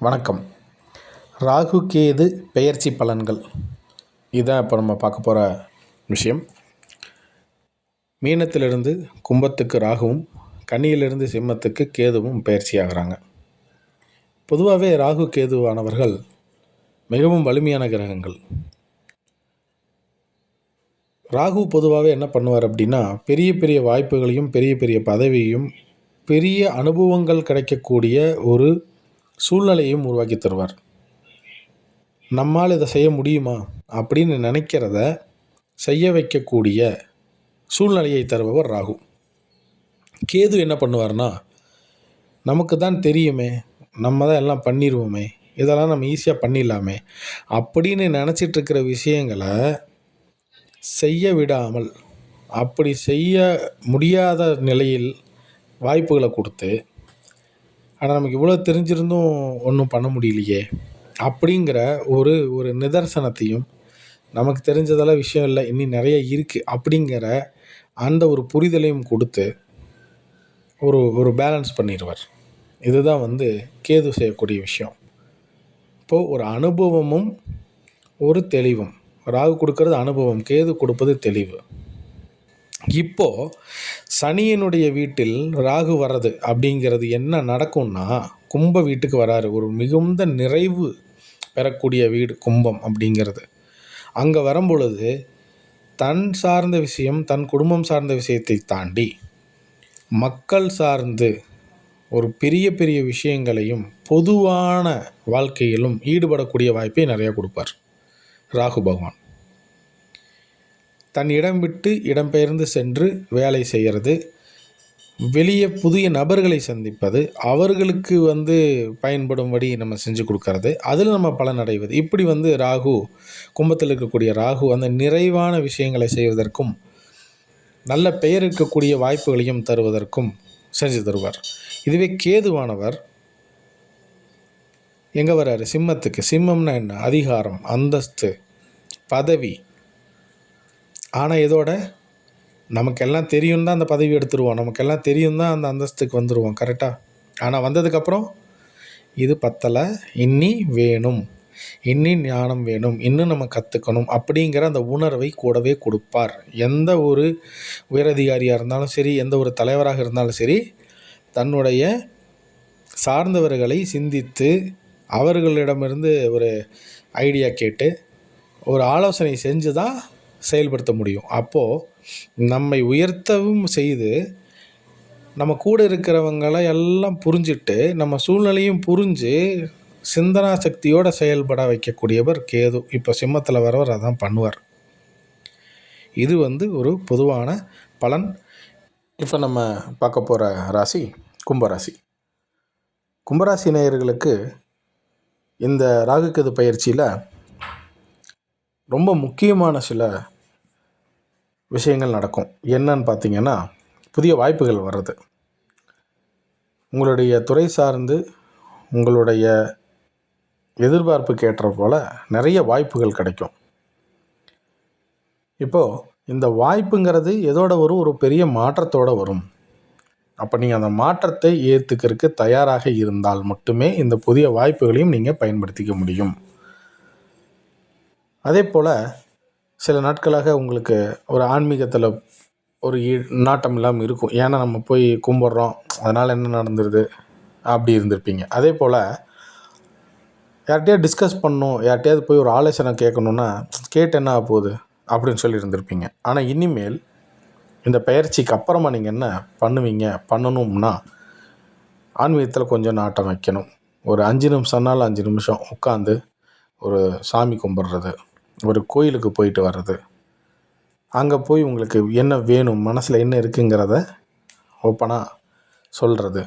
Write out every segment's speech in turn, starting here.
வணக்கம். ராகு கேது பெயர்ச்சி பலன்கள். இதான் இப்போ நம்ம பார்க்க போகிற விஷயம். மீனத்திலிருந்து கும்பத்துக்கு ராகுவும் கன்னியிலிருந்து சிம்மத்துக்கு கேதுவும் பெயர்ச்சி ஆகிறாங்க பொதுவாகவே ராகு கேதுவானவர்கள் மிகவும் வலிமையான கிரகங்கள். ராகு பொதுவாகவே என்ன பண்ணுவார் அப்படின்னா பெரிய பெரிய வாய்ப்புகளையும் பெரிய பெரிய பதவியையும் பெரிய அனுபவங்கள் கிடைக்கக்கூடிய ஒரு சூழ்நிலையும் உருவாக்கி தருவார். நம்மால் இதை செய்ய முடியுமா? அப்படின்னு நினைக்கிறத செய்ய வைக்கக்கூடிய சூழ்நிலையை தருபவர் ராகு. கேது என்ன பண்ணுவார்னா நமக்கு தான் தெரியுமே நம்ம தான் எல்லாம் பண்ணிடுவோமே இதெல்லாம் நம்ம ஈஸியாக பண்ணிடலாமே அப்படின்னு நினச்சிட்டு இருக்கிற விஷயங்களை செய்ய விடாமல் அப்படி செய்ய முடியாத நிலையில் வாய்ப்புகளை கொடுத்து ஆனால் நமக்கு இவ்வளோ தெரிஞ்சிருந்தும் ஒன்றும் பண்ண முடியலையே. அப்படிங்கிற ஒரு ஒரு நிதர்சனத்தையும் நமக்கு தெரிஞ்சதெல்லாம் விஷயம் இல்லை இன்னும் நிறைய இருக்குது அப்படிங்கிற அந்த ஒரு புரிதலையும் கொடுத்து ஒரு ஒரு பேலன்ஸ் பண்ணிடுவார். இதுதான் வந்து கேது செய்யக்கூடிய விஷயம். இப்போது ஒரு அனுபவமும் ஒரு தெளிவும். ராகு கொடுக்கறது அனுபவம் கேது கொடுப்பது தெளிவு. இப்போது சனியினுடைய வீட்டில் ராகு வர்றது அப்படிங்கிறது என்ன நடக்கும்னா கும்ப வீட்டுக்கு வராரு. ஒரு மிகுந்த நிறைவு பெறக்கூடிய வீடு கும்பம் அப்படிங்கிறது. அங்கே வரும்பொழுது தன் சார்ந்த விஷயம் தன் குடும்பம் சார்ந்த விஷயத்தை தாண்டி மக்கள் சார்ந்து ஒரு பெரிய பெரிய விஷயங்களையும் பொதுவான வாழ்க்கையிலும் ஈடுபடக்கூடிய வாய்ப்பை நிறையா கொடுப்பார். ராகு பகவான். தன் இடம் விட்டு இடம்பெயர்ந்து சென்று வேலை செய்கிறது. வெளியே புதிய நபர்களை சந்திப்பது அவர்களுக்கு வந்து பயன்படும்படி நம்ம செஞ்சு கொடுக்கறது. அதில் நம்ம பலன் அடைவது. இப்படி வந்து ராகு கும்பத்தில் இருக்கக்கூடிய ராகு அந்த நிறைவான விஷயங்களை செய்வதற்கும் நல்ல பெயர் இருக்கக்கூடிய வாய்ப்புகளையும் தருவதற்கும் செஞ்சு தருவார். இதுவே கேதுவானவர் எங்கே வர்றாரு சிம்மத்துக்கு. சிம்மம்னா என்ன? அதிகாரம் அந்தஸ்து பதவி ஆனால் இதோட நமக்கெல்லாம் தெரியும் தான் அந்த பதவி எடுத்துருவோம். நமக்கெல்லாம் தெரியும் தான் அந்த அந்தஸ்துக்கு வந்துடுவோம் கரெக்டாக ஆனால் வந்ததுக்கப்புறம் இது பத்தலை. இன்னி வேணும். இன்னி ஞானம் வேணும். இன்னும் நம்ம கற்றுக்கணும் அப்படிங்கிற அந்த உணர்வை கூடவே கொடுப்பார். எந்த ஒரு உயரதிகாரியாக இருந்தாலும் சரி எந்த ஒரு தலைவராக இருந்தாலும் சரி தன்னுடைய சார்ந்தவர்களை சிந்தித்து அவர்களிடமிருந்து ஒரு ஐடியா கேட்டு ஒரு ஆலோசனை செஞ்சு தான் செயல்படுத்த முடியும். அப்போது நம்மை உயர்த்தவும் செய்து நம்ம கூட இருக்கிறவங்கள எல்லாம் புரிஞ்சுட்டு நம்ம சூழ்நிலையும் புரிஞ்சு சிந்தனா சக்தியோடு செயல்பட வைக்கக்கூடியவர் கேது. இப்போ சிம்மத்தில் வரவர் அதான் பண்ணுவார். இது வந்து ஒரு பொதுவான பலன். இப்போ நம்ம பார்க்க போகிற ராசி கும்பராசி. கும்பராசி நேயர்களுக்கு இந்த ராகுக்கது பயிற்சியில் ரொம்ப முக்கியமான சில விஷயங்கள் நடக்கும். என்னன்னு பார்த்தீங்கன்னா புதிய வாய்ப்புகள் வர்றது. உங்களுடைய துறை சார்ந்து உங்களுடைய எதிர்பார்ப்புக்கு ஏற்ற போல் நிறைய வாய்ப்புகள் கிடைக்கும். இப்போது இந்த வாய்ப்புங்கிறது எதோட வரும் ஒரு பெரிய மாற்றத்தோடு வரும். அப்போ நீங்கள் அந்த மாற்றத்தை ஏற்றுக்கிறதுக்கு தயாராக இருந்தால் மட்டுமே இந்த புதிய வாய்ப்புகளையும் நீங்கள் பயன்படுத்திக்க முடியும். அதே போல் சில நாட்களாக உங்களுக்கு ஒரு ஆன்மீகத்தில் ஒரு நாட்டம் இல்லாமல் இருக்கும். ஏன்னா நம்ம போய் கும்பிட்றோம். அதனால் என்ன நடந்துருது? அப்படி இருந்திருப்பீங்க. அதே போல் யார்கிட்டயாவது டிஸ்கஸ் பண்ணணும். யார்கிட்டயாவது போய் ஒரு ஆலோசனை கேட்கணுன்னா கேட்டு என்ன ஆக போகுது? அப்படின்னு சொல்லி இருந்திருப்பீங்க. ஆனால் இனிமேல் இந்த பயிற்சிக்கு அப்புறமா நீங்கள் என்ன பண்ணுவீங்க? பண்ணணும்னா ஆன்மீகத்தில் கொஞ்சம் நாட்டம் வைக்கணும். ஒரு அஞ்சு நிமிஷம்னாலும் அஞ்சு நிமிஷம் உட்காந்து ஒரு சாமி கும்பிட்றது. ஒரு கோயிலுக்கு போயிட்டு வர்றது. அங்கே போய் உங்களுக்கு என்ன வேணும் மனசில் என்ன இருக்குங்கிறத ஓப்பனாக சொல்கிறது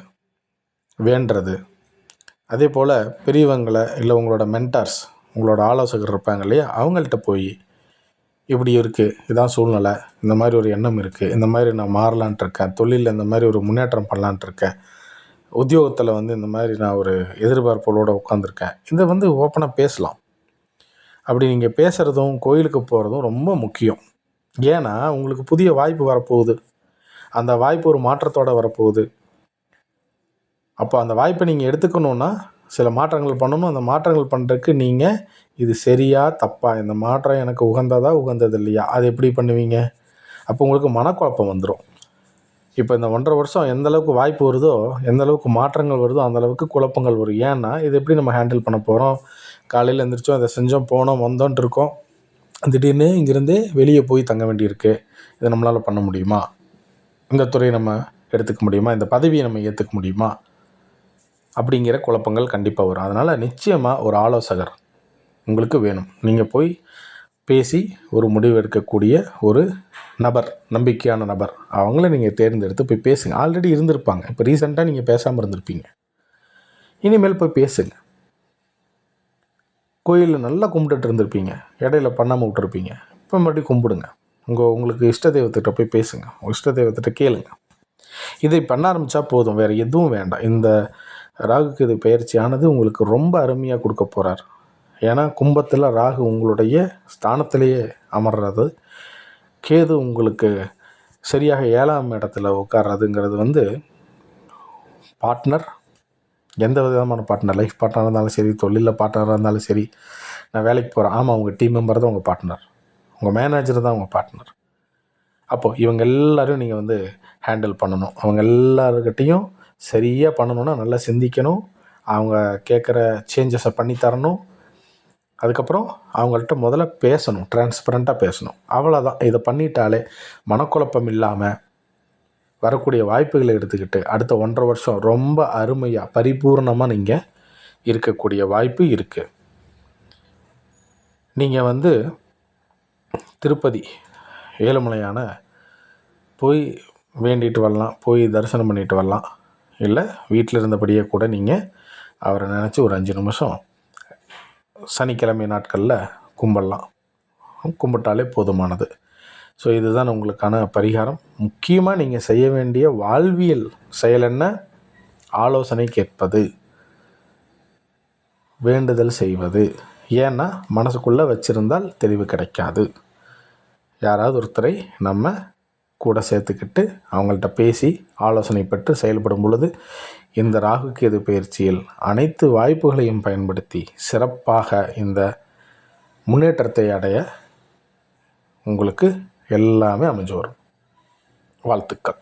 வேண்டுறது அதே போல் பெரியவங்களை இல்லை உங்களோட மென்டார்ஸ் உங்களோட ஆலோசகர் இருப்பாங்க இல்லையா அவங்கள்ட்ட போய் இப்படி இருக்குது இதான் சூழ்நிலை இந்த மாதிரி ஒரு எண்ணம் இருக்குது இந்த மாதிரி நான் மாறலான்ட்டு இருக்கேன் தொழிலில் இந்த மாதிரி ஒரு முன்னேற்றம் பண்ணலான்ட்டு இருக்கேன் உத்தியோகத்தில் வந்து இந்த மாதிரி நான் ஒரு எதிர்பார்ப்புகளோடு உட்காந்துருக்கேன் இதை வந்து ஓப்பனாக பேசலாம். அப்படி நீங்கள் பேசுகிறதும் கோயிலுக்கு போகிறதும் ரொம்ப முக்கியம். ஏன்னா உங்களுக்கு புதிய வாய்ப்பு வரப்போகுது. அந்த வாய்ப்பு ஒரு மாற்றத்தோடு வரப்போகுது. அப்போ அந்த வாய்ப்பை நீங்கள் எடுத்துக்கணுன்னா சில மாற்றங்கள் பண்ணணும். அந்த மாற்றங்கள் பண்ணுறதுக்கு நீங்கள் இது சரியா தப்பா இந்த மாற்றம் எனக்கு உகந்ததா உகந்தது இல்லையா? அது எப்படி பண்ணுவீங்க? அப்போ உங்களுக்கு மனக்குழப்பம் வந்துடும் இப்போ இந்த ஒன்றரை வருஷம் எந்த அளவுக்கு வாய்ப்பு வருதோ எந்த அளவுக்கு மாற்றங்கள் வருதோ அந்த அளவுக்கு குழப்பங்கள் வரும். ஏன்னா இது எப்படி நம்ம ஹேண்டில் பண்ண போகிறோம் காலையில் எழுந்திரிச்சோம் அதை செஞ்சோம் போனோம் வந்தோன்ட்டு இருக்கோம் திடீர்னு இங்கேருந்து வெளியே போய் தங்க வேண்டியிருக்கு. இதை நம்மளால் பண்ண முடியுமா? இந்த துறையை நம்ம எடுத்துக்க முடியுமா? இந்த பதவியை நம்ம ஏற்றுக்க முடியுமா? அப்படிங்கிற குழப்பங்கள் கண்டிப்பாக வரும். அதனால் நிச்சயமாக ஒரு ஆலோசகர் உங்களுக்கு வேணும். நீங்கள் போய் பேசி ஒரு முடிவு எடுக்கக்கூடிய ஒரு நபர் நம்பிக்கையான நபர் அவங்கள நீங்கள் தேர்ந்தெடுத்து போய் பேசுங்க. ஆல்ரெடி இருந்திருப்பாங்க. இப்போ ரீசெண்டாக நீங்கள் பேசாமல் இருந்திருப்பீங்க. இனிமேல் போய் பேசுங்க. கோயிலில் நல்லா கும்பிட்டுட்டு இருந்திருப்பீங்க. இடையில பண்ணாமல் விட்டுருப்பீங்க. இப்போ மறுபடியும் கும்பிடுங்க. உங்கள் உங்களுக்கு இஷ்ட தெய்வத்திட்ட போய் பேசுங்க. உங்கள் இஷ்ட தெய்வத்திட்ட கேளுங்க. இதை பண்ண ஆரம்பித்தா போதும். வேறு எதுவும் வேண்டாம். இந்த ராகுக்கு இது பயிற்சியானது உங்களுக்கு ரொம்ப அருமையாக கொடுக்க போகிறார் ஏன்னா கும்பத்தில் ராகு உங்களுடைய ஸ்தானத்திலேயே அமர்றது கேது உங்களுக்கு சரியாக ஏழாம் இடத்துல உட்கார்றதுங்கிறது வந்து பார்ட்னர் எந்த விதமான பார்ட்னர் லைஃப் பார்ட்னராக இருந்தாலும் சரி தொழிலில் பார்ட்னராக இருந்தாலும் சரி நான் வேலைக்கு போகிறேன் ஆமாம் உங்கள் டீம் மெம்பர் தான் உங்கள் பார்ட்னர் உங்கள் மேனேஜர் தான் உங்கள் பார்ட்னர் அப்போது இவங்க எல்லோரும் நீங்கள் வந்து ஹேண்டில் பண்ணணும். அவங்க எல்லாருக்கிட்டேயும் சரியாக பண்ணணுன்னா நல்லா சிந்திக்கணும். அவங்க கேட்குற சேஞ்சஸை பண்ணி தரணும். அதுக்கப்புறம் அவங்கள்ட்ட முதல்ல பேசணும் டிரான்ஸ்பரண்ட்டாக பேசணும். அவ்வளோதான் இதை பண்ணிட்டாலே மனக்குழப்பம் இல்லாமல் வரக்கூடிய வாய்ப்புகளை எடுத்துக்கிட்டு அடுத்த ஒன்றரை வருஷம் ரொம்ப அருமையாக பரிபூர்ணமாக நீங்கள் இருக்கக்கூடிய வாய்ப்பு இருக்குது நீங்கள் வந்து திருப்பதி ஏழுமலையான போய் வேண்டிட்டு வரலாம் போய் தரிசனம் பண்ணிட்டு வரலாம். இல்லை வீட்டில் இருந்தபடியே கூட நீங்கள் அவரை நினச்சி ஒரு அஞ்சு நிமிஷம் சனிக்கிழமை நாட்களில் கும்பிடலாம். கும்பிட்டாலே போதுமானது. ஸோ இதுதான் உங்களுக்கான பரிகாரம். முக்கியமாக நீங்கள் செய்ய வேண்டிய வாழ்வியல் செயல் என்ன? ஆலோசனை கேட்பது. வேண்டுதல் செய்வது. ஏன்னா மனசுக்குள்ளே வச்சுருந்தால் தெளிவு கிடைக்காது. யாராவது ஒருத்தரை நம்ம கூட சேர்த்துக்கிட்டு அவங்கள்ட்ட பேசி ஆலோசனை பெற்று செயல்படும் பொழுது இந்த ராகுக்கு எது பயிற்சியில் அனைத்து வாய்ப்புகளையும் பயன்படுத்தி சிறப்பாக இந்த முன்னேற்றத்தை அடைய உங்களுக்கு எல்லாமே அமைஞ்சு வரும். வாழ்த்துக்கள்.